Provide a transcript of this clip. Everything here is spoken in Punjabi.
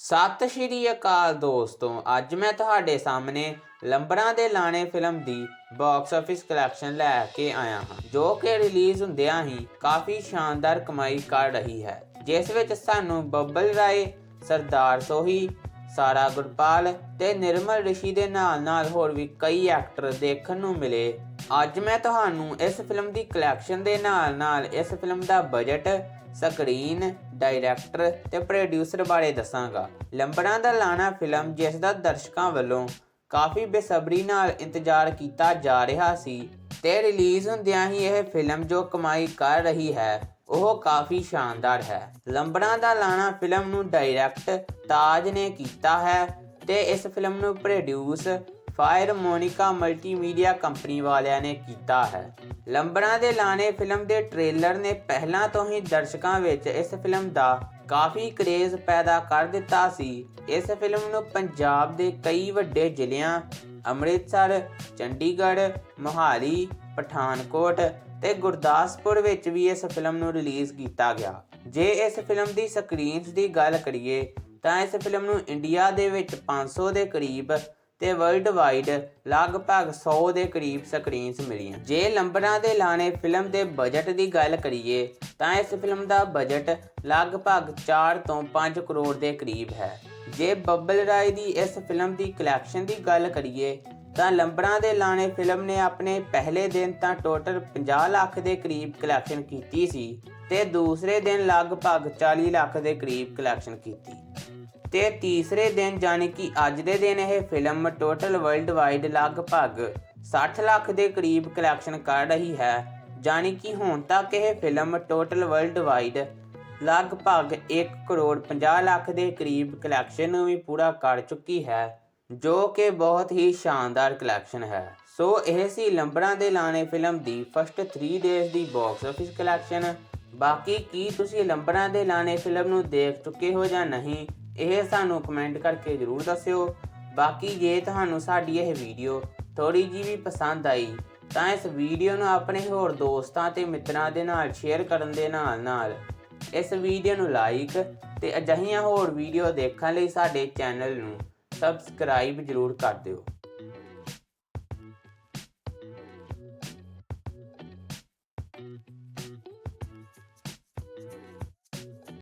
ਸਤਿ ਸ਼੍ਰੀ ਅਕਾਲ ਦੋਸਤੋ, ਅੱਜ ਮੈਂ ਤੁਹਾਡੇ ਸਾਹਮਣੇ ਲੰਬਰਾਂ ਦੇ ਲਾਣੇ ਫਿਲਮ ਦੀ ਬਾਕਸ ਆਫਿਸ ਕਲੈਕਸ਼ਨ ਲੈ ਕੇ ਆਇਆ ਹਾਂ, ਜੋ ਕਿ ਰਿਲੀਜ਼ ਹੁੰਦਿਆਂ ਹੀ ਕਾਫੀ ਸ਼ਾਨਦਾਰ ਕਮਾਈ ਕਰ ਰਹੀ ਹੈ, ਜਿਸ ਵਿੱਚ ਸਾਨੂੰ ਬੱਬਲ ਰਾਏ, ਸਰਦਾਰ ਸੋਹੀ ਸਾਰਾ ਗੁਰਪਾਲ ਤੇ ਨਿਰਮਲ ਰਿਸ਼ੀ ਦੇ ਨਾਲ-ਨਾਲ ਹੋਰ ਵੀ ਕਈ ਐਕਟਰ ਦੇਖਣ ਨੂੰ ਮਿਲੇ। ਅੱਜ ਮੈਂ ਤੁਹਾਨੂੰ ਇਸ ਫਿਲਮ ਦੀ ਕਲੈਕਸ਼ਨ ਦੇ ਨਾਲ-ਨਾਲ ਇਸ ਫਿਲਮ ਦਾ ਬਜਟ ਸਕਰੀਨ ਡਾਇਰੈਕਟਰ ਤੇ ਪ੍ਰੋਡਿਊਸਰ ਬਾਰੇ ਦੱਸਾਂਗਾ। ਲੰਬੜਾਂ ਦਾ ਲਾਣਾ ਫਿਲਮ ਜਿਸ ਦਾ ਦਰਸ਼ਕਾਂ ਵੱਲੋਂ ਕਾਫੀ ਬੇਸਬਰੀ ਨਾਲ ਇੰਤਜ਼ਾਰ ਕੀਤਾ ਜਾ ਰਿਹਾ ਸੀ ਤੇ ਰਿਲੀਜ਼ ਹੁੰਦਿਆਂ ਹੀ ਇਹ ਫਿਲਮ ਜੋ ਕਮਾਈ ਕਰ ਰਹੀ ਹੈ। ਉਹ ਕਾਫੀ ਸ਼ਾਨਦਾਰ ਹੈ। ਲੰਬੜਾਂ ਦਾ ਲਾਣਾ ਫਿਲਮ ਨੂੰ ਡਾਇਰੈਕਟ ਤਾਜ ਨੇ ਕੀਤਾ ਹੈ ਤੇ ਇਸ ਫਿਲਮ ਨੂੰ produce fire Monika multimedia company ਵਾਲਿਆਂ ਨੇ ਕੀਤਾ ਹੈ। ਲੰਬੜਾਂ ਦੇ ਲਾਣੇ ਫਿਲਮ ਦੇ ਟ੍ਰੇਲਰ ਨੇ ਪਹਿਲਾਂ ਤੋਂ ਹੀ ਦਰਸ਼ਕਾਂ ਵਿੱਚ ਇਸ ਫਿਲਮ ਦਾ ਕਾਫੀ ਕਰੇਜ਼ ਪੈਦਾ ਕਰ ਦਿੱਤਾ ਸੀ। ਇਸ ਫਿਲਮ ਨੂੰ ਪੰਜਾਬ ਦੇ ਕਈ ਵੱਡੇ ਜ਼ਿਲ੍ਹਿਆਂ ਅੰਮ੍ਰਿਤਸਰ, ਚੰਡੀਗੜ੍ਹ, ਮੋਹਾਲੀ, ਪਠਾਨਕੋਟ ਤੇ ਗੁਰਦਾਸਪੁਰ ਵਿੱਚ ਵੀ ਇਸ ਫਿਲਮ ਨੂੰ ਰਿਲੀਜ਼ ਕੀਤਾ ਗਿਆ। ਜੇ ਇਸ ਫਿਲਮ ਦੀ ਸਕਰੀਨਸ ਦੀ ਗੱਲ ਕਰੀਏ, ਤਾਂ ਇਸ ਫਿਲਮ ਨੂੰ ਇੰਡੀਆ ਦੇ ਵਿੱਚ 500 ਦੇ ਕਰੀਬ ਤੇ ਵਰਲਡ ਵਾਈਡ ਲਗਭਗ 100 ਦੇ ਕਰੀਬ ਸਕਰੀਨਸ ਮਿਲੀਆਂ। ਜੇ ਲੰਬਰਾਂ ਦੇ ਲਾਣੇ ਫਿਲਮ ਦੇ ਬਜਟ ਦੀ ਗੱਲ ਕਰੀਏ, ਤਾਂ ਇਸ ਫਿਲਮ ਦਾ ਬਜਟ ਲਗਭਗ 4 ਤੋਂ 5 ਕਰੋੜ ਦੇ ਕਰੀਬ ਹੈ। ਜੇ ਬੱਬਲ ਰਾਏ ਦੀ ਇਸ ਫਿਲਮ ਦੀ ਕਲੈਕਸ਼ਨ ਦੀ ਗੱਲ ਕਰੀਏ, ਤਾਂ ਲੰਬੜਾਂ ਦੇ ਲਾਣੇ ਫਿਲਮ ਨੇ ਆਪਣੇ ਪਹਿਲੇ ਦਿਨ ਤਾਂ ਟੋਟਲ 50 ਲੱਖ ਦੇ ਕਰੀਬ ਕਲੈਕਸ਼ਨ ਕੀਤੀ ਸੀ ਤੇ ਦੂਸਰੇ ਦਿਨ ਲਗਭਗ 40 ਲੱਖ ਦੇ ਕਰੀਬ ਕਲੈਕਸ਼ਨ ਕੀਤੀ। ਤੇ ਤੀਸਰੇ ਦਿਨ ਜਾਨੀ ਕਿ ਅੱਜ ਦੇ ਦਿਨ ਇਹ ਫਿਲਮ ਟੋਟਲ ਵਰਲਡ ਵਾਈਡ ਲਗਭਗ 60 ਲੱਖ ਦੇ ਕਰੀਬ ਕਲੈਕਸ਼ਨ ਕਰ ਰਹੀ ਹੈ। ਜਾਨੀ ਕਿ ਹੁਣ ਤੱਕ ਇਹ ਫਿਲਮ ਟੋਟਲ ਵਰਲਡ ਵਾਈਡ ਲਗਭਗ 1 ਕਰੋੜ 50 ਲੱਖ ਦੇ ਕਰੀਬ ਕਲੈਕਸ਼ਨ ਨੂੰ ਵੀ ਪੂਰਾ ਕਰ ਚੁੱਕੀ ਹੈ, ਜੋ ਕਿ ਬਹੁਤ ਹੀ ਸ਼ਾਨਦਾਰ ਕਲੈਕਸ਼ਨ ਹੈ। ਸੋ ਇਹ ਸੀ ਲੰਬਰਾਂ ਦੇ ਲਾਣੇ ਫਿਲਮ ਦੀ ਫਸਟ 3 ਡੇਜ਼ ਦੀ ਬਾਕਸ ਆਫਿਸ ਕਲੈਕਸ਼ਨ ਬਾਕੀ ਕੀ ਤੁਸੀਂ ਲੰਬੜਾਂ ਦੇ ਲਾਣੇ ਫਿਲਮ ਨੂੰ ਦੇਖ ਚੁੱਕੇ ਹੋ ਜਾਂ ਨਹੀਂ ਇਹ ਸਾਨੂੰ ਕਮੈਂਟ ਕਰਕੇ ਜਰੂਰ ਦੱਸਿਓ। ਬਾਕੀ ਜੇ ਤੁਹਾਨੂੰ ਸਾਡੀ ਇਹ ਵੀਡੀਓ ਥੋੜੀ ਜੀ ਵੀ ਪਸੰਦ ਆਈ, ਤਾਂ ਇਸ ਵੀਡੀਓ ਨੂੰ ਆਪਣੇ ਹੋਰ ਦੋਸਤਾਂ ਤੇ ਮਿੱਤਰਾਂ ਦੇ ਨਾਲ ਸ਼ੇਅਰ ਕਰਨ ਦੇ ਨਾਲ ਨਾਲ ਇਸ ਵੀਡੀਓ ਨੂੰ ਲਾਈਕ ਤੇ ਅਜਿਹੀਆਂ ਹੋਰ ਵੀਡੀਓ ਦੇਖਣ ਲਈ ਸਾਡੇ ਚੈਨਲ ਨੂੰ ਸਬਸਕ੍ਰਾਈਬ ਜਰੂਰ ਕਰ ਦਿਓ।